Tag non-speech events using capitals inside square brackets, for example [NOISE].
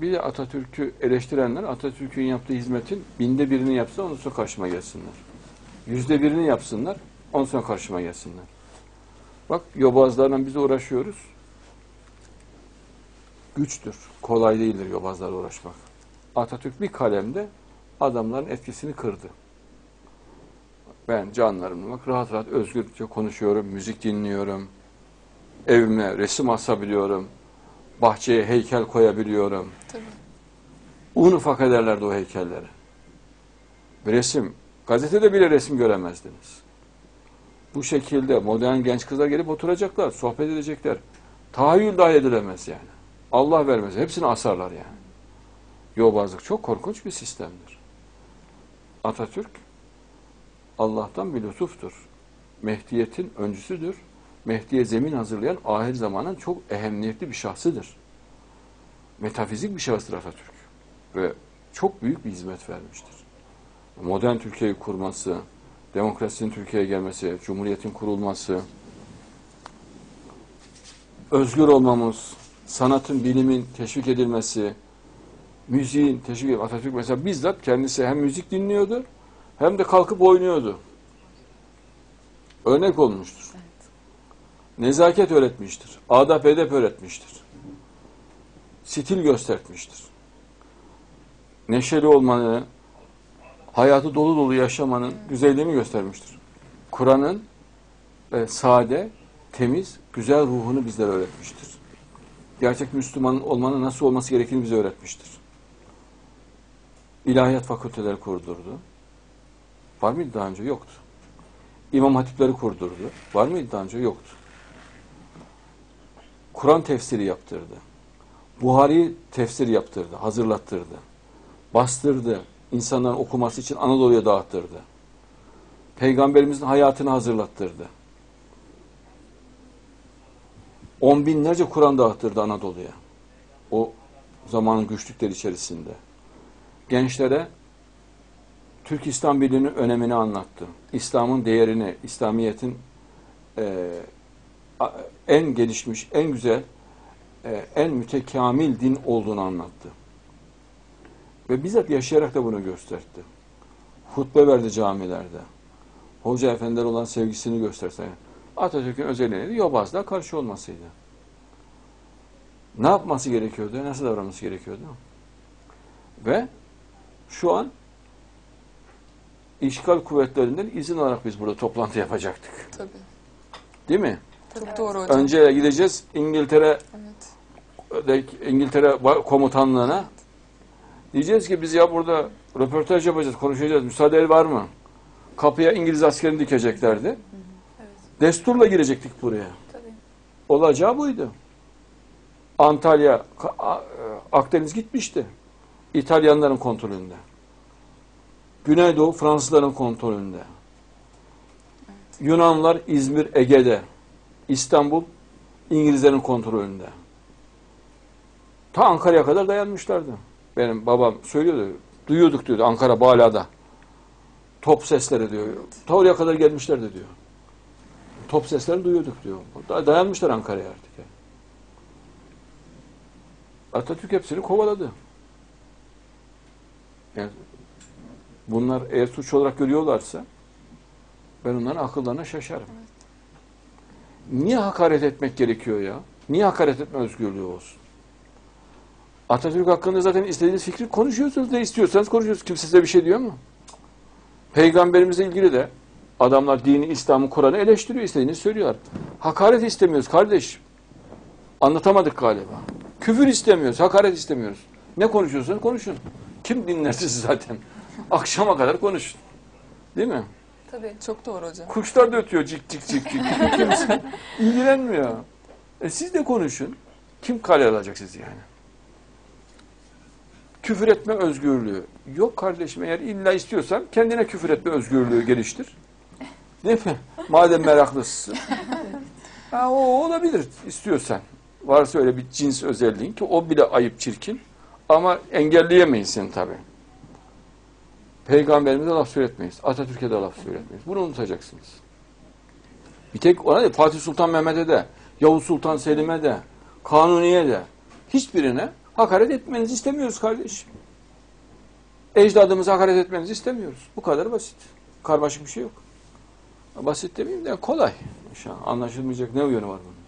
Bir de Atatürk'ü eleştirenler Atatürk'ün yaptığı hizmetin binde birini yapsa ondan sonra karşıma gelsinler. Yüzde birini yapsınlar ondan sonra karşıma gelsinler. Bak yobazlarla biz uğraşıyoruz. Güçtür. Kolay değildir yobazlarla uğraşmak. Atatürk bir kalemde adamların etkisini kırdı. Ben canlarımla bak rahat rahat özgürce konuşuyorum, müzik dinliyorum. Evime resim asabiliyorum. Bahçeye heykel koyabiliyorum. Tabii. Un ufak ederlerdi o heykelleri. Bir resim, gazetede bile resim göremezdiniz. Bu şekilde modern genç kızlar gelip oturacaklar, sohbet edecekler. Tahayyül dahi edilemez yani. Allah vermez. Hepsini asarlar yani. Yobazlık çok korkunç bir sistemdir. Atatürk Allah'tan bir lütuftur. Mehdiyetin öncüsüdür. Mehdiye zemin hazırlayan ahir zamanın çok ehemmiyetli bir şahsıdır. Metafizik bir şahıstır Atatürk. Ve çok büyük bir hizmet vermiştir. Modern Türkiye'yi kurması, demokrasinin Türkiye'ye gelmesi, cumhuriyetin kurulması, özgür olmamız, sanatın, bilimin teşvik edilmesi, müziğin teşvik edilmesi. Atatürk mesela bizzat kendisi hem müzik dinliyordu hem de kalkıp oynuyordu. Örnek olmuştur. Nezaket öğretmiştir. Adap edep öğretmiştir. Stil göstermiştir. Neşeli olmanı, hayatı dolu dolu yaşamanın güzelliğini göstermiştir. Kur'an'ın e, sade, temiz, güzel ruhunu bizlere öğretmiştir. Gerçek Müslüman olmanın nasıl olması gerektiğini bize öğretmiştir. İlahiyat fakülteleri kurdurdu. Var mıydı daha önce? Yoktu. İmam hatipleri kurdurdu. Var mıydı daha önce? Yoktu. Kur'an tefsiri yaptırdı. Buhari tefsir yaptırdı, hazırlattırdı. Bastırdı. insanların okuması için Anadolu'ya dağıttırdı. Peygamberimizin hayatını hazırlattırdı. On binlerce Kur'an dağıttırdı Anadolu'ya. O zamanın güçlükleri içerisinde. Gençlere Türk İslam Birliği'nin önemini anlattı. İslam'ın değerini, İslamiyet'in e, en gelişmiş, en güzel, e, en mütekamil din olduğunu anlattı. Ve bizzat yaşayarak da bunu gösterdi. Hutbe verdi camilerde. Hoca efendiler olan sevgisini gösterse. Atatürk'ün özelliği neydi? Yobazlığa karşı olmasıydı. Ne yapması gerekiyordu? Nasıl davranması gerekiyordu? Ve şu an işgal kuvvetlerinden izin alarak biz burada toplantı yapacaktık. Tabii. Değil mi? Çok doğru hocam. Önce gideceğiz İngiltere Evet. İngiltere komutanlığına. Diyeceğiz ki biz ya burada röportaj yapacağız, konuşacağız. Müsaade el var mı? Kapıya İngiliz askerini dikeceklerdi. Evet. Desturla girecektik buraya. Tabii. Olacağı buydu. Antalya, Akdeniz gitmişti. İtalyanların kontrolünde. Güneydoğu Fransızların kontrolünde. Yunanlar İzmir, Ege'de. İstanbul İngilizlerin kontrolünde. Ta Ankara'ya kadar dayanmışlardı. Benim babam söylüyordu. Duyuyorduk diyordu Ankara Bala'da. Top sesleri diyor. Ta oraya kadar gelmişlerdi diyor. Top seslerini duyuyorduk diyor. Da- Dayanmışlar Ankara'ya artık. Atatürk hepsini kovaladı. Yani bunlar eğer suç olarak görüyorlarsa ben onların akıllarına şaşarım. Niye hakaret etmek gerekiyor ya? Niye hakaret etme özgürlüğü olsun? Atatürk hakkında zaten istediğiniz fikri konuşuyorsunuz. Ne istiyorsanız konuşuyorsunuz. Kimse size bir şey diyor mu? Peygamberimizle ilgili de adamlar dini, İslam'ı, Kur'an'ı eleştiriyor. istediğini söylüyorlar. Hakaret istemiyoruz kardeş. Anlatamadık galiba. Küfür istemiyoruz, hakaret istemiyoruz. Ne konuşuyorsanız konuşun. Kim dinler sizi zaten? Akşama kadar konuşun. Değil mi? Tabii. Çok doğru hocam. Kuşlar da ötüyor cik cik cik cik. [LAUGHS] Kimse ilgilenmiyor. E siz de konuşun. Kim kale alacak sizi yani? Küfür etme özgürlüğü. Yok kardeşim eğer illa istiyorsan kendine küfür etme özgürlüğü geliştir. Değil mi? Madem meraklısın. Ha, o olabilir istiyorsan. Varsa öyle bir cins özelliğin ki o bile ayıp çirkin. Ama engelleyemeyiz seni tabii. Peygamberimize laf söyletmeyiz. Atatürk'e de laf söyletmeyiz. Bunu unutacaksınız. Bir tek ona değil, Fatih Sultan Mehmet'e de, Yavuz Sultan Selim'e de, Kanuni'ye de, hiçbirine Hakaret etmenizi istemiyoruz kardeşim. Ecdadımıza hakaret etmenizi istemiyoruz. Bu kadar basit. Karmaşık bir şey yok. Basit demeyeyim de kolay. Anlaşılmayacak ne yönü var bunun?